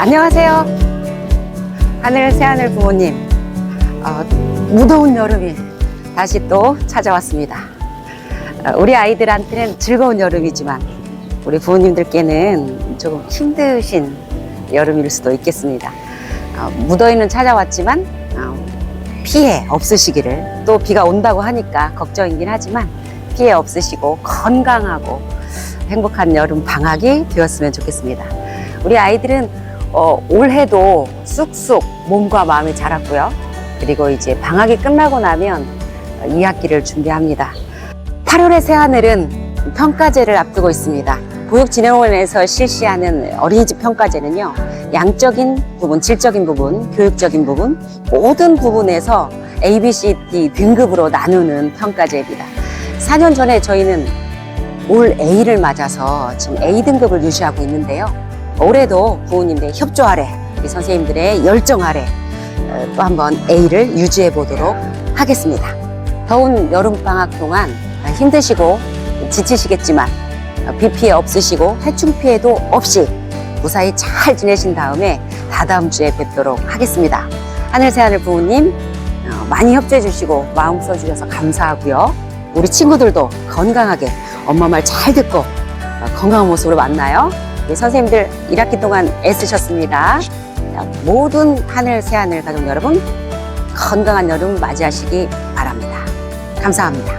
안녕하세요. 하늘 새하늘 부모님. 어, 무더운 여름이 다시 또 찾아왔습니다. 어, 우리 아이들한테는 즐거운 여름이지만 우리 부모님들께는 조금 힘드신 여름일 수도 있겠습니다. 어, 무더위는 찾아왔지만 어, 피해 없으시기를 또 비가 온다고 하니까 걱정이긴 하지만 피해 없으시고 건강하고 행복한 여름 방학이 되었으면 좋겠습니다. 우리 아이들은 어, 올해도 쑥쑥 몸과 마음이 자랐고요. 그리고 이제 방학이 끝나고 나면 2학기를 준비합니다. 8월의 새하늘은 평가제를 앞두고 있습니다. 보육진흥원에서 실시하는 어린이집 평가제는요, 양적인 부분, 질적인 부분, 교육적인 부분, 모든 부분에서 A, B, C, D 등급으로 나누는 평가제입니다. 4년 전에 저희는 올 A를 맞아서 지금 A 등급을 유지하고 있는데요. 올해도 부모님들의 협조 아래, 우리 선생님들의 열정 아래 어, 또 한번 A를 유지해 보도록 하겠습니다. 더운 여름방학 동안 힘드시고 지치시겠지만 어, 비 피해 없으시고 해충 피해도 없이 무사히 잘 지내신 다음에 다다음 주에 뵙도록 하겠습니다. 하늘새하늘 부모님 어, 많이 협조해 주시고 마음 써 주셔서 감사하고요. 우리 친구들도 건강하게 엄마 말 잘 듣고 어, 건강한 모습으로 만나요. 우리 선생님들 1학기 동안 애쓰셨습니다. 자, 모든 하늘 새하늘 가족 여러분 건강한 여름 맞이하시기 바랍니다. 감사합니다.